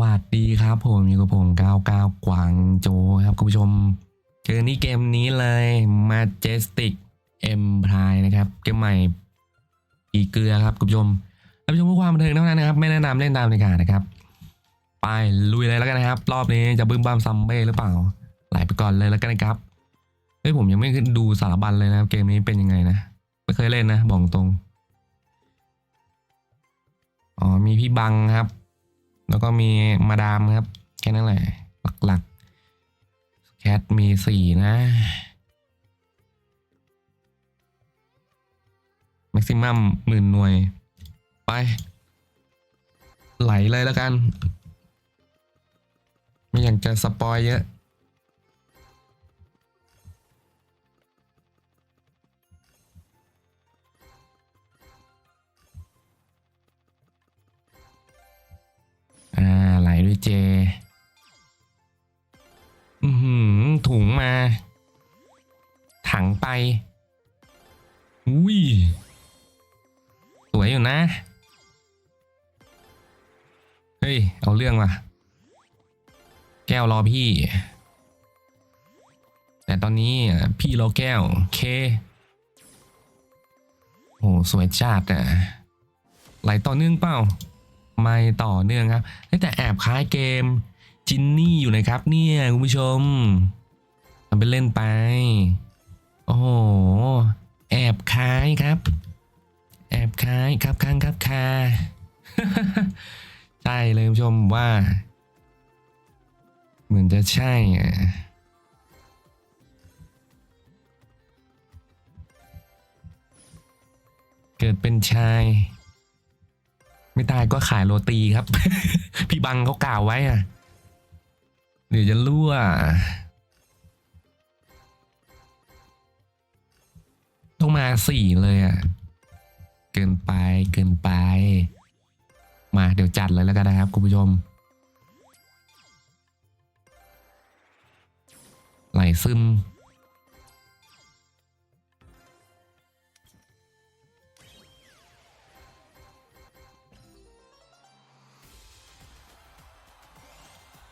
วัสดีครับผมอยู่กับผม99กวางโจครับคุณผู้ชม เจอนี่เกมนี้เลย Majestic Empire นะครับ เกมใหม่อีเกลือครับคุณผู้ชมท่านผู้ชมเพื่อความบันเทิงเท่านั้นนะครับ ไม่แนะนำเล่นตามในการนะครับ ไปลุยเลยแล้วกันนะครับ รอบนี้จะบึ้มบ้ามซัมเบ้หรือเปล่า ไหลไปก่อนเลยแล้วกันนะครับเฮ้ยผมยังไม่ขึ้นดูสารบัญเลยนะครับ เกมนี้เป็นยังไงนะไม่เคยเล่นนะบอกตรงอ๋อมีพี่บังครับ แล้วก็มีมาดามครับ แค่นั้นแหละ หลักๆแคทมีสี่นะแม็กซิมัมหมื่นหน่วย ไป ไหลเลยแล้วกัน ไม่อยากจะสปอยเยอะ อุ้ย สวยอยู่นะ เฮ้ย เอาเรื่องว่ะ แก้วรอพี่ แต่ตอนนี้พี่รอแก้ว เคโอ้สวยจัดอะไหลต่อเนื่องเปล่า ไม่ต่อเนื่องครับแต่แอบคล้ายเกมจินนี่อยู่นะครับเนี่ย คุณผู้ชมทำเป็นเล่นไป โอ้โหแอบคล้ายครับ แอบคล้ายครับค้างครับคาใช่เลยผู้ชมว่า เหมือนจะใช่อะเกิดเป็นชาย ไม่ตายก็ขายโรตีครับ พี่บังเขากล่าวไว้อะเดี๋ยวจะรั่ว สี่เลยอะเกินไปเกินไป มาเดี๋ยวจัดเลยแล้วกันนะครับคุณผู้ชม ไหลซึม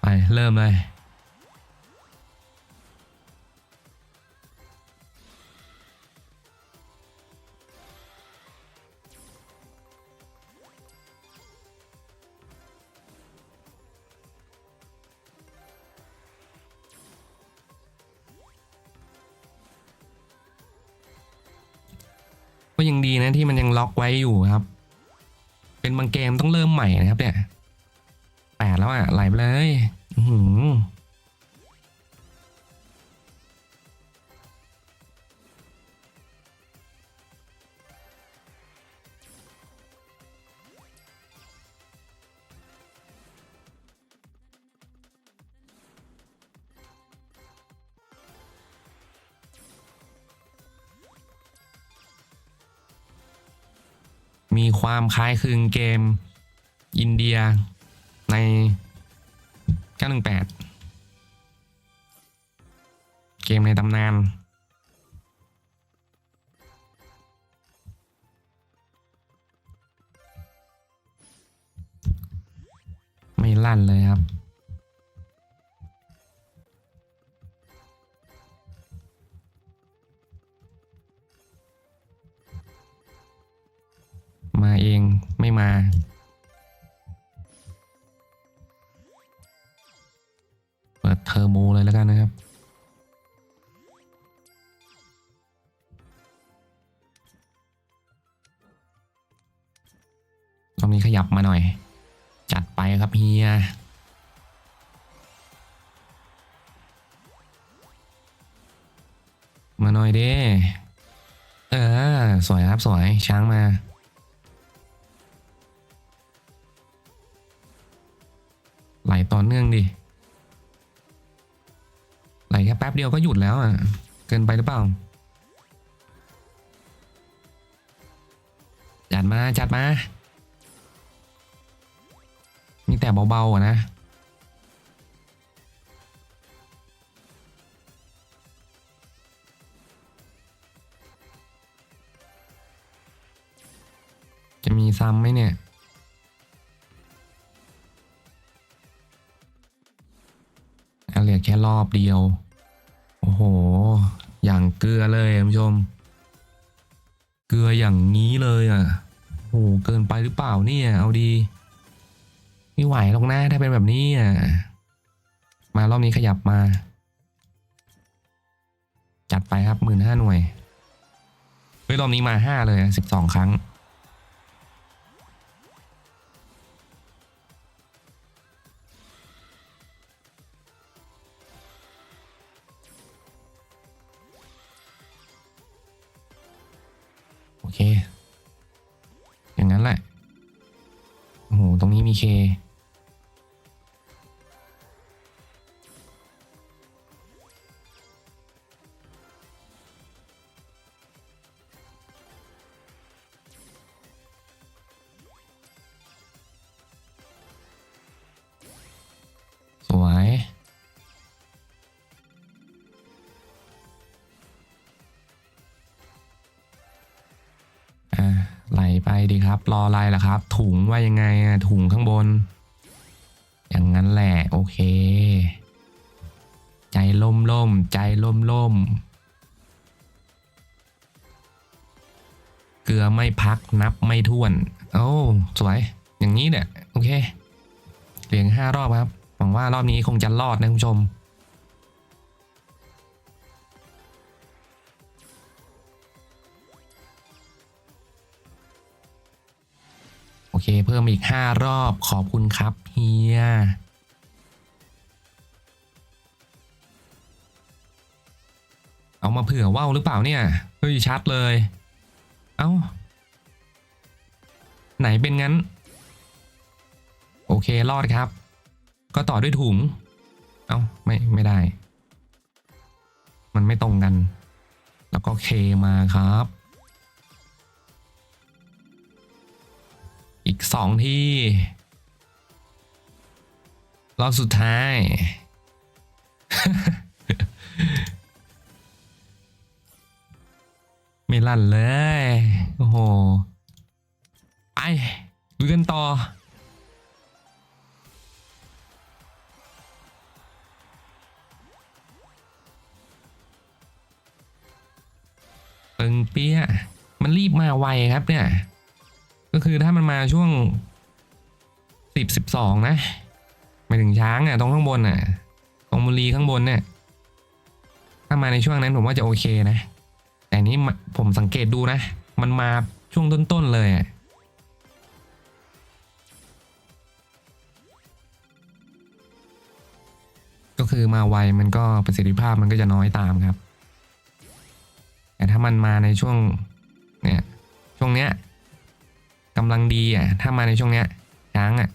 ไปเริ่มเลย นะที่มันยังล็อกไว้อยู่ครับ เป็นบางเกมต้องเริ่มใหม่นะครับเนี่ยแปดแล้วอะไหลไปเลย อือหือ มีความคล้ายคลึงเกมอินเดียใน 918 เกมในตำนาน ไม่ลั่นเลยครับ มา เปิดเทอร์โมเลยแล้วกันนะครับ ตรงนี้ขยับมาหน่อย จัดไปครับเฮียมาหน่อยเด้เออ สวยครับ สวยช้างมา ไหลต่อเนื่องดิ ไหลแค่แป๊บเดียวก็หยุดแล้วอะ เกินไปหรือเปล่า จัดมาจัดมา มีแต่เบาๆอะนะจะมีซ้ำไหมเนี่ย แค่รอบเดียว โอ้โห อย่างเกลือเลยคุณผู้ชม เกลืออย่างนี้เลยอะโอ้โหเกินไปหรือเปล่าเนี่ย เอาดีไม่ไหวหรอกนะถ้าเป็นแบบนี้อะมารอบนี้ขยับมา จัดไปครับหมื่นห้าหน่วยเฮ้ยรอบนี้มาห้าเลยสิบสองครั้ง เค อย่างนั้นแหละ โอ้โห ตรงนี้มีเค ดีครับ รออะไรล่ะครับ ถุงว่ายังไงอะถุงข้างบน อย่างนั้นแหละ โอเค ใจล่มล่มใจล่มล่มเกลือไม่พักนับไม่ถ้วน โอ้สวย อย่างนี้เนี่ยโอเคเหลืออกห้ารอบครับ หวังว่ารอบนี้คงจะรอดนะคุณผู้ชม เคเพิ่มอีกห้ารอบขอบคุณครับเฮียเอามาเผื่อว่าวหรือเปล่าเนี่ยเฮ้ยชัดเลย เอ้า ไหนเป็นงั้น โอเครอดครับ ก็ต่อด้วยถุง เอ้าไม่ไม่ได้ มันไม่ตรงกัน แล้วก็เคมาครับ อีกสองที่ รอบสุดท้าย ไม่ลั่นเลย โอ้โห ไปดูกันต่อตึงเปี้ย มันรีบมาไวครับเนี่ย ก็คือถ้ามันมาช่วงสิบสิบสองนะหมายถึงช้างอะตรงข้างบนอะ ตรงบุรีข้างบนเนี่ย ถ้ามาในช่วงนั้นผมว่าจะโอเคนะ แต่นี้ผมสังเกตดูนะ มันมาช่วงต้นๆเลยอะก็คือมาไวมันก็ประสิทธิภาพมันก็จะน้อยตามครับ แต่ถ้ามันมาในช่วงเนี่ยช่วงเนี้ย กำลังดีอะ ถ้ามาในช่วงเนี้ยช้างอะ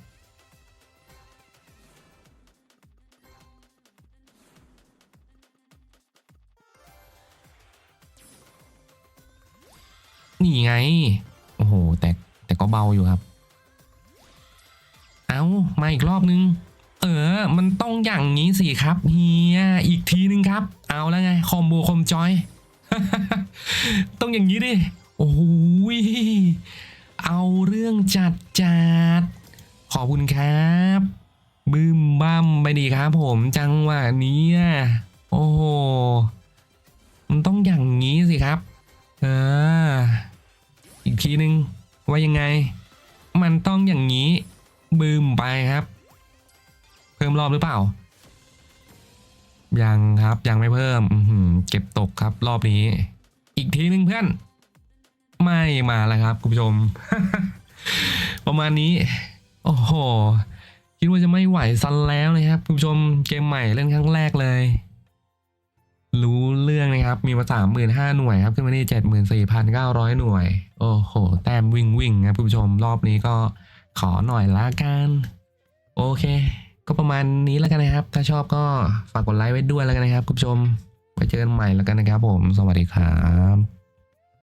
นี่ไง โอ้โห แต่แต่ก็เบาอยู่ครับ เอามาอีกรอบนึง เออ มันต้องอย่างนี้สิครับเฮีย อีกทีนึงครับ เอาแล้วไง คอมโบคอมจอย ต้องอย่างนี้ดิ โอ้ย เอาเรื่องจัดจัดขอบคุณครับ บึ้มบั้มไปดีครับผมจังหวะนี้โอ้โห มันต้องอย่างนี้สิครับ เออ อีกทีนึง ว่ายังไง มันต้องอย่างนี้ บึ้มไปครับ เพิ่มรอบหรือเปล่า ยังครับยังไม่เพิ่มเก็บตกครับรอบนี้ อีกทีหนึ่งเพื่อน ไม่มาแล้วครับคุณผู้ชม ประมาณนี้ โอ้โห คิดว่าจะไม่ไหวซันแล้วนะครับคุณผู้ชมเกมใหม่เล่นครั้งแรกเลย รู้เรื่องนะครับ มีมาสามหมื่นห้าหน่วยครับขึ้นมาที่เจ็ดหมื่นสี่พันเก้าร้อยหน่วย โอ้โห แต้มวิ่งวิ่งครับคุณผู้ชมรอบนี้ก็ขอหน่อยละกันโอเค ก็ประมาณนี้แล้วกันนะครับ ถ้าชอบก็ฝากกดไลค์ไว้ด้วยแล้วกันนะครับคุณผู้ชมไปเจอกันใหม่แล้วกันนะครับผม สวัสดีครับ